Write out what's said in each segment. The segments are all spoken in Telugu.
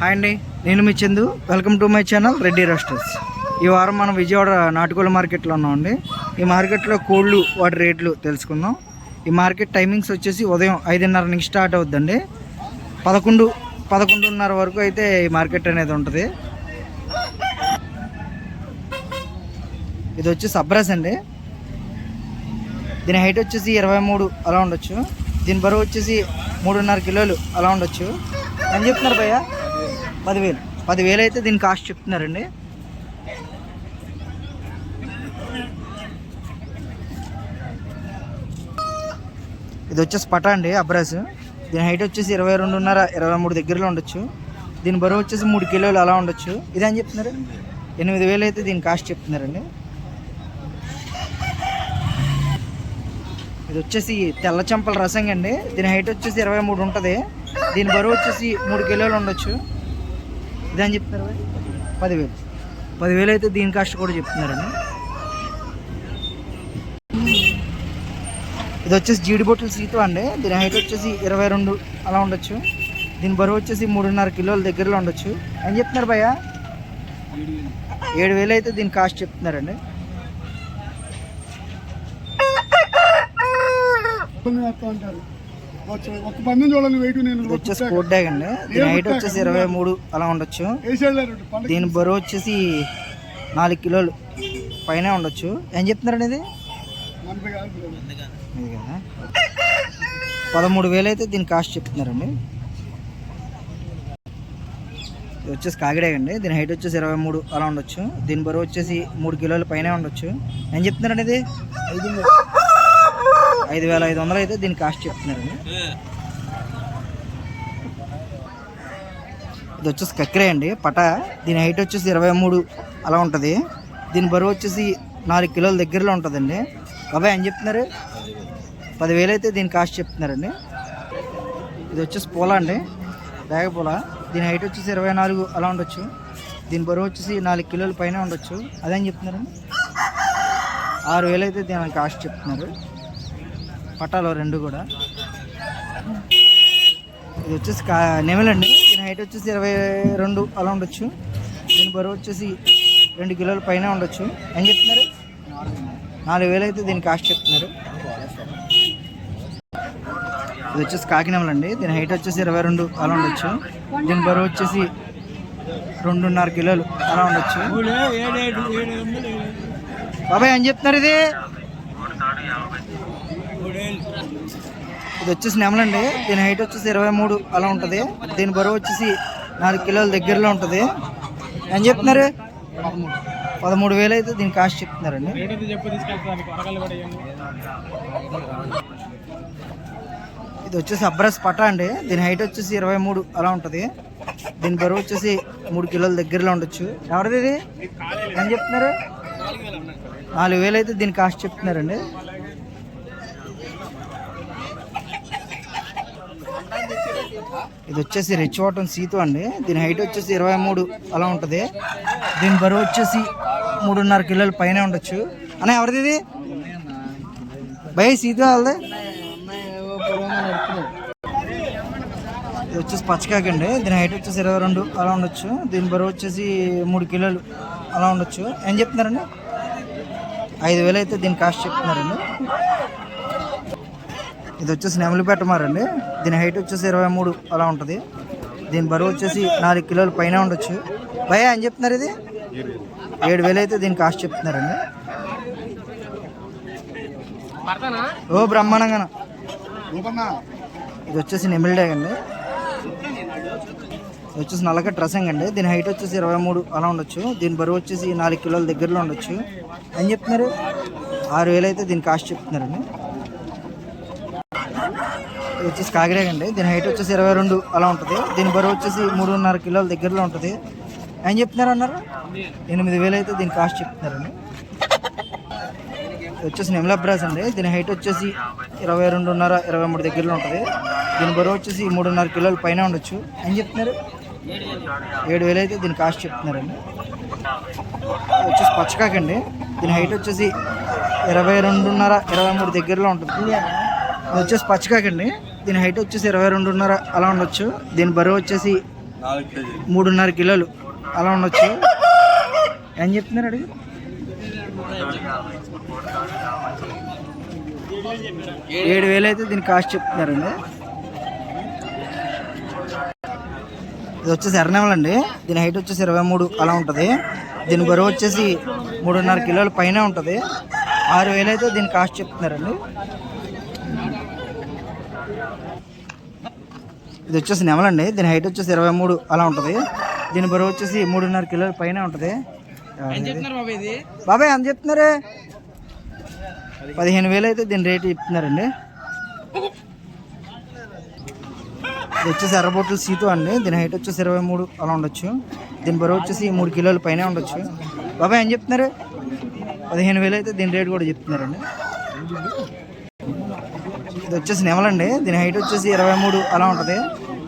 హాయ్ అండి నేను మీ Chandu. Welcome to my channel Reddy రెస్టర్స్ ఈ వారం మనం విజయవాడ నాటుకోళ్ళ మార్కెట్లో ఉన్నామండి. ఈ మార్కెట్లో కోళ్ళు వాటి రేట్లు తెలుసుకుందాం. ఈ మార్కెట్ టైమింగ్స్ వచ్చేసి ఉదయం ఐదున్నర నుంచి స్టార్ట్ అవుద్దండి. పదకొండు పదకొండున్నర వరకు అయితే ఈ మార్కెట్ అనేది ఉంటుంది. ఇది వచ్చి సబ్రస్ అండి. దీని హైట్ వచ్చేసి ఇరవై మూడు అలా ఉండొచ్చు. దీని బరువు వచ్చేసి మూడున్నర కిలోలు అలా ఉండొచ్చు. అని చెప్తున్నారు భయ్యా? పదివేలు. పదివేలు అయితే దీని కాస్ట్ చెప్తున్నారండి. ఇది వచ్చేసి పటా అండి అబ్రాస్. దీని హైట్ వచ్చేసి ఇరవై రెండున్నర ఇరవై మూడు దగ్గరలో ఉండొచ్చు. దీని బరువు వచ్చేసి మూడు కిలోలు అలా ఉండొచ్చు. అని చెప్తున్నారు? ఎనిమిది వేలు అయితే దీని కాస్ట్ చెప్తున్నారండి. ఇది వచ్చేసి తెల్ల చెంపల రసం అండి దీని హైట్ వచ్చేసి ఇరవై మూడు ఉంటుంది. దీని బరువు వచ్చేసి మూడు కిలోలు ఉండొచ్చు. ఇదని చెప్తున్నారు పదివేలు. పదివేలు అయితే దీని కాస్ట్ కూడా చెప్తున్నారండి ఇది వచ్చేసి జీడి బొట్టుల సీటు అండి. దీని హైట్ వచ్చేసి ఇరవై రెండు అలా ఉండొచ్చు. దీని బరువు వచ్చేసి మూడున్నర కిలోల దగ్గరలో ఉండొచ్చు. అని చెప్తున్నారు భయ్య? ఏడు వేలు అయితే దీని కాస్ట్ చెప్తున్నారండి. అంటారు ఒక పందెం చూడండి వెయిట్ నేను ఇది వచ్చేసి కోట్ అండి. దీని హైట్ వచ్చేసి ఇరవై మూడు అలా ఉండొచ్చు. దీని బరువు వచ్చేసి నాలుగు కిలోలు. పైన ఉండొచ్చు. ఏం చెప్తున్నారండి ఇది? పదమూడు వేలు అయితే దీని కాస్ట్ చెప్తున్నారండి. ఇది వచ్చేసి కాకిడే అండి. దీని హైట్ వచ్చేసి ఇరవై మూడు అలా ఉండొచ్చు. దీని బరువు వచ్చేసి మూడు కిలోలు పైన ఉండొచ్చు. ఏం చెప్తున్నారండి ఇది? ఐదు వేల ఐదు వందలు అయితే దీని కాస్ట్ చెప్తున్నారండి. ఇది వచ్చేసి కక్రే అండి పట. దీని హైట్ వచ్చేసి ఇరవై మూడు అలా ఉంటుంది. దీని బరువు వచ్చేసి నాలుగు కిలోల దగ్గరలో ఉంటుందండి. బాబాయ్ ఏం చెప్తున్నారు? పదివేలు అయితే దీని కాస్ట్ చెప్తున్నారండి. ఇది వచ్చేసి పూల అండి బ్యాగ పూల. దీని హైట్ వచ్చేసి ఇరవై నాలుగు అలా ఉండొచ్చు. దీని బరువు వచ్చేసి నాలుగు కిలోల పైన ఉండొచ్చు. అదేం చెప్తున్నారండి ఆరు వేలు అయితే దీని కాస్ట్ చెప్తున్నారు. పట్టాలు రెండు కూడా. ఇది వచ్చేసి కా నెమలండి. దీని హైట్ వచ్చేసి ఇరవై రెండు అలా ఉండొచ్చు. దీని బరువు వచ్చేసి రెండు కిలోల పైన ఉండొచ్చు. ఏం చెప్తున్నారు? నాలుగు వేలు అయితే దీని కాస్ట్ చెప్తున్నారు. ఇది వచ్చేసి కాకినెమలండి దీని హైట్ వచ్చేసి ఇరవై రెండు అలా ఉండొచ్చు. దీని బరువు వచ్చేసి రెండున్నర కిలోలు అలా ఉండొచ్చు. బాబాయ్ ఏం చెప్తున్నారు ఇది? ఇది వచ్చేసి నెమలండి దీని హైట్ వచ్చేసి ఇరవై మూడు అలా ఉంటుంది. దీని బరువు వచ్చేసి నాలుగు కిలోల దగ్గరలో ఉంటుంది. ఏం చెప్తున్నారు? పదమూడు వేలు అయితే దీని కాస్ట్ చెప్తున్నారండి. ఇది వచ్చేసి అబ్రస్ పటా అండి. దీని హైట్ వచ్చేసి ఇరవై మూడు అలా ఉంటుంది. దీని బరువు వచ్చేసి మూడు కిలోల దగ్గరలో ఉండొచ్చు. ఎవరిది ఇది? ఏం చెప్తున్నారు? నాలుగు వేలు అయితే దీని కాస్ట్ చెప్తున్నారండి. ఇది వచ్చేసి రిచ్ వాటన్ సీతు అండి. దీని హైట్ వచ్చేసి ఇరవై మూడు అలా ఉంటుంది. దీని బరువు వచ్చేసి మూడున్నర కిలోల పైన ఉండొచ్చు. అన్న ఎవరిది ఇది? భయ సీతు వాళ్ళది? ఇది వచ్చేసి పచ్చకాకి అండి. దీని హైట్ వచ్చేసి ఇరవై రెండు అలా ఉండొచ్చు. దీని బరువు వచ్చేసి మూడు కిలోలు అలా ఉండొచ్చు. ఏం చెప్తున్నారండి? ఐదు వేలు అయితే దీని కాస్ట్ చెప్తున్నారండి. ఇది వచ్చేసి నెమలిపేట మారండి దీని హైట్ వచ్చేసి ఇరవై మూడు అలా ఉంటుంది. దీని బరువు వచ్చేసి నాలుగు కిలోల పైన ఉండొచ్చు. భయ ఏం చెప్తున్నారు ఇది? ఏడు వేలు అయితే దీని కాస్ట్ చెప్తున్నారండి. ఓ బ్రహ్మాండంగా ఇది వచ్చేసి నెమిల్ అండి. ఇది వచ్చేసి నల్లక డ్రెస్సింగ్ అండి. దీని హైట్ వచ్చేసి ఇరవై మూడు అలా ఉండొచ్చు. దీని బరువు వచ్చేసి నాలుగు కిలోల దగ్గరలో ఉండొచ్చు. ఏం చెప్తున్నారు? ఆరు వేలు అయితే దీని కాస్ట్ చెప్తున్నారండి. ఇది వచ్చేసి కాకిడాగ్ అండి. దీని హైట్ వచ్చేసి ఇరవై రెండు అలా ఉంటుంది. దీని బరువు వచ్చేసి మూడున్నర కిలోల దగ్గరలో ఉంటుంది. ఏం చెప్తున్నారు అన్నారు ఎనిమిది వేలు అయితే దీని కాస్ట్ చెప్తున్నారండి. వచ్చేసి నెమ్లాబ్రాస్ అండి. దీని హైట్ వచ్చేసి ఇరవై రెండున్నర ఇరవై మూడు దగ్గరలో ఉంటుంది. దీని బరువు వచ్చేసి మూడున్నర కిలోల పైన ఉండొచ్చు. ఏం చెప్తున్నారు? ఏడు వేలు అయితే దీని కాస్ట్ చెప్తున్నారండి. వచ్చేసి పచ్చకాకండి దీని హైట్ వచ్చేసి ఇరవై రెండున్నర ఇరవై మూడు దగ్గరలో ఉంటుంది. వచ్చేసి పచ్చకాకండి దీని హైట్ వచ్చేసి ఇరవై రెండున్నర అలా ఉండొచ్చు. దీని బరువు వచ్చేసి మూడున్నర కిలోలు అలా ఉండొచ్చు. ఏం చెప్తున్నారు అడిగి? ఏడు వేలు అయితే దీని కాస్ట్ చెప్తున్నారండి. ఇది వచ్చేసి ఎర్రనెమల్ అండి. దీని హైట్ వచ్చేసి ఇరవై మూడు అలా ఉంటుంది. దీని బరువు వచ్చేసి మూడున్నర కిలోల పైన ఉంటుంది. ఆరు వేలు అయితే దీని కాస్ట్ చెప్తున్నారండి. ఇది వచ్చేసి నెమలండి. దీని హైట్ వచ్చేసి ఇరవై మూడు అలా ఉంటుంది. దీని బరువు వచ్చేసి మూడున్నర కిలోల పైన ఉంటుంది. బాబాయ్ ఎంత చెప్తున్నారే? పదిహేను వేలు అయితే దీని రేటు చెప్తున్నారండి. ఇది వచ్చేసి ఎర్రబొట్లు సీటు అండి. దీని హైట్ వచ్చేసి ఇరవై మూడు అలా ఉండొచ్చు. దీని బరువు వచ్చేసి మూడు కిలోల పైన ఉండొచ్చు. బాబాయ్ ఏం చెప్తున్నారు? పదిహేను వేలు అయితే దీని రేటు కూడా చెప్తున్నారండి. ఇది వచ్చేసి నెమలండి. దీని హైట్ వచ్చేసి ఇరవై మూడు అలా ఉంటుంది.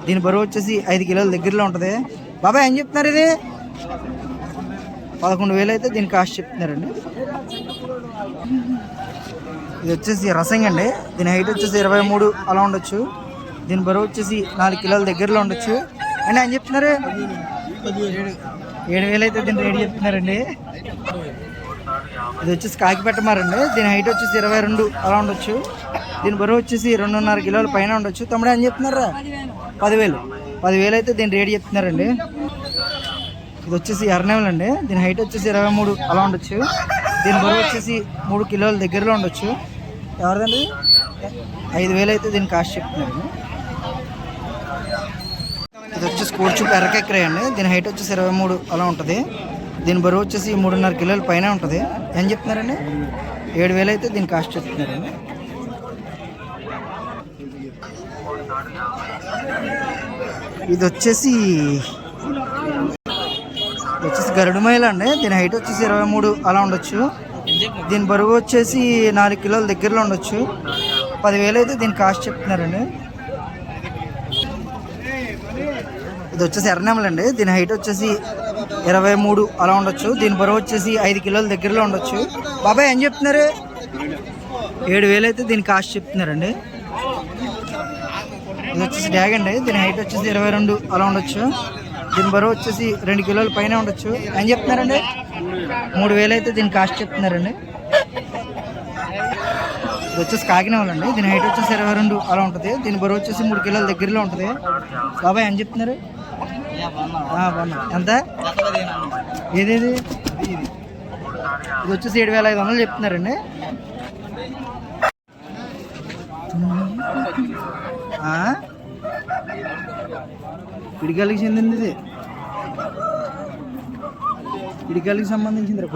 దీని బరువు వచ్చేసి ఐదు కిలోల దగ్గరలో ఉంటుంది. బాబాయ్ ఏం చెప్తున్నారు ఇది? పదకొండు వేలు అయితే దీని కాస్ట్ చెప్తున్నారండి. ఇది వచ్చేసి రసంగ అండి. దీని హైట్ వచ్చేసి ఇరవై మూడు అలా ఉండొచ్చు. దీని బరువు వచ్చేసి నాలుగు కిలోల దగ్గరలో ఉండొచ్చు. అండి ఏం చెప్తున్నారు? ఏడు వేలు అయితే దీని రేటు చెప్తున్నారండి. ఇది వచ్చేసి కాకిపెట్టమారండి దీని హైట్ వచ్చేసి ఇరవై రెండు అలా ఉండొచ్చు. దీని బరువు వచ్చేసి రెండున్నర కిలోల పైన ఉండొచ్చు. తమ్ముడు ఏం చెప్తున్నారా? పదివేలు. పదివేలు అయితే దీని రేట్ చెప్తున్నారండి. ఇది వచ్చేసి ఎర్రనేవలు అండి. దీని హైట్ వచ్చేసి ఇరవై మూడు అలా ఉండొచ్చు. దీని బరువు వచ్చేసి మూడు కిలోల దగ్గరలో ఉండొచ్చు. ఎవరిదండి? ఐదు వేలు అయితే దీని కాస్ట్ చెప్తున్నారండి. ఇది వచ్చేసి కూర్చుపు ఎర్రకెక్కరే అండి దీని హైట్ వచ్చేసి ఇరవై మూడు అలా ఉంటుంది. దీని బరువు వచ్చేసి మూడున్నర కిలోల పైన ఉంటుంది. ఏం చెప్తున్నారండి? ఏడు వేలు అయితే దీని కాస్ట్ చెప్తున్నారండి. ఇది వచ్చేసి వచ్చేసి గరుడు మైల్ అండి. దీని హైట్ వచ్చేసి ఇరవై మూడు అలా ఉండొచ్చు. దీని బరువు వచ్చేసి నాలుగు కిలోల దగ్గరలో ఉండొచ్చు. పదివేలు అయితే దీని కాస్ట్ చెప్తున్నారండి. ఇది వచ్చేసి ఎర్రనెమల్ అండి దీని హైట్ వచ్చేసి ఇరవై మూడు అలా ఉండొచ్చు. దీని బరువు వచ్చేసి ఐదు కిలోల దగ్గరలో ఉండొచ్చు. బాబాయ్ ఏం చెప్తున్నారు? ఏడు వేలు అయితే దీని కాస్ట్ చెప్తున్నారండి. ఇది వచ్చేసి డ్యాగ్ అండి. దీని హైట్ వచ్చేసి ఇరవై రెండు అలా ఉండొచ్చు. దీని బరువు వచ్చేసి రెండు కిలోల పైన ఉండొచ్చు. ఏం చెప్తున్నారండి? మూడు వేలు అయితే దీని కాస్ట్ చెప్తున్నారండి. ఇది వచ్చేసి అండి దీని హైట్ వచ్చేసి ఇరవై రెండు అలా ఉంటుంది. దీని బరువు వచ్చేసి మూడు కిలోల దగ్గరలో ఉంటుంది. బాబాయ్ ఏం చెప్తున్నారు? బాగున్నా. ఎంత? ఏదేది? ఇది వచ్చేసి ఏడు వేల ఐదు వందలు చెప్తున్నారండి. పిడికాలకి చెందింది ఇది. పిడికాలకి సంబంధించింది రా